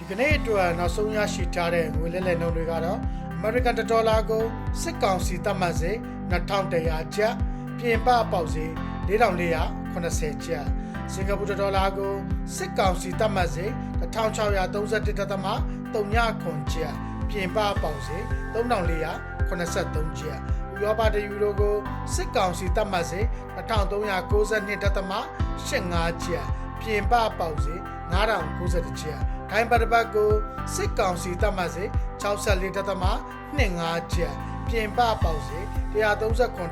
ဒီကနေ့အတွက်နောက်ဆုံးရရှိထားတဲ့ငွေလဲလှယ်နှုန်းတွေကတော့ American Dollar ကိုစစ်ကောင်စီသတ်မှတ်စေ2100ကျပ်ပြင်ပပေါက်စေ4480ကျပ်စင်ကာပူဒေါ်လာကိုစစ်ကောင်စီသတ်မှတ်စေ1631.3ခွန်ကျပ်ပြင်ပပေါက်စေ3483ကျပ်ဥရောပတယူရိုကိုစစ်ကောင်စီသတ်မှတ်စေ1392.85ကျပ်ပြင်ပပေါက်စေ9090ကျပ် ဒိုင်းပတ်တစ်ပတ်ကိုစစ်ကောင်စီသတ်မှတ်စေ64.25ကျပ်ပြင်ပပေါက်စေ139.2ခွန်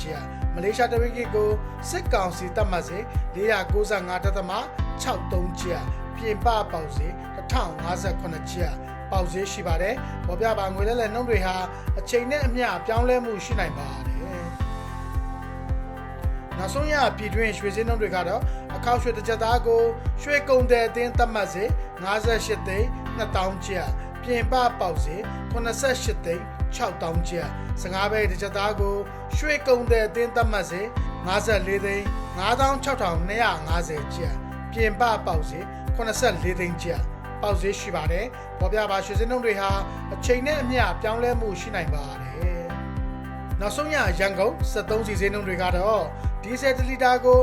ကျပ်မလေးရှားတဝိကိကိုစစ်ကောင်စီသတ်မှတ်စေ495.63ကျပ်ပြင်ပပေါက်စေ1058ကျပ်ပေါက်ဈေးရှိပါတယ်။ပေါ်ပြပါငွေလဲလဲနှုန်းတွေဟာအချိန်နဲ့အမျှပြောင်းလဲမှုရှိနိုင်ပါတယ်။နောက်ဆုံးရပြည်တွင်းရွှေစင်းနှုန်းတွေကတော့အ ခောက်ရွှေတစ်ကြက်သားကိုရွှေကုန်တဲ့အသင်းသတ်မှတ်စေ58သိန်း2000ကျပ်ပြင်ပပေါက်စေ88သိန်း6000ကျပ်15ဘဲတစ်ကြက်သားကိုရွှေကုန်တဲ့အသင်းသတ်မှတ်စေ54သိန်း96,250ကျပ်ပြင်ပပေါက်စေ84သိန်းကျပ်ပေါက်ဈေးရှိပါတယ်။ပေါ်ပြပါရွှေစင်းနှုန်းတွေဟာအချိန်နဲ့အမျှပြောင်းလဲမှုရှိနိုင်ပါတယ်။နောက်ဆုံးရရန်ကုန်73စီစင်းနှုန်းတွေကတော့ဒီဇယ်1လီတာကို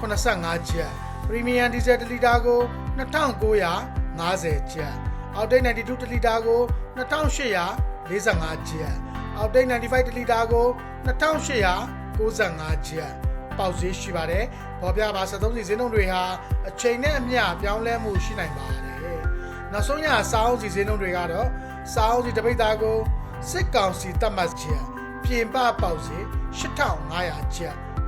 2385ကျပ်ပရီမီယံဒီဇယ်1လီတာကို2950ကျပ်အောက်တိတ်92တလီတာကို2845ကျပ်အောက်တိတ်95တလီတာကို2895ကျပ်ပေါက်ဈေးရှိပါတယ်။ပေါ်ပြပါ73စီစင်းနှုန်းတွေဟာအချိန်နဲ့အမျှပြောင်းလဲမှုရှိနိုင်ပါတယ်။နောက်ဆုံးရစာအုပ်စီစင်းနှုန်းတွေကတော့စာအုပ်စီတပိတ်သားကိုစစ်ကောင်စီတတ်မှတ်ချက်ပြင်ပပေါက်ဈေး8500ကျပ်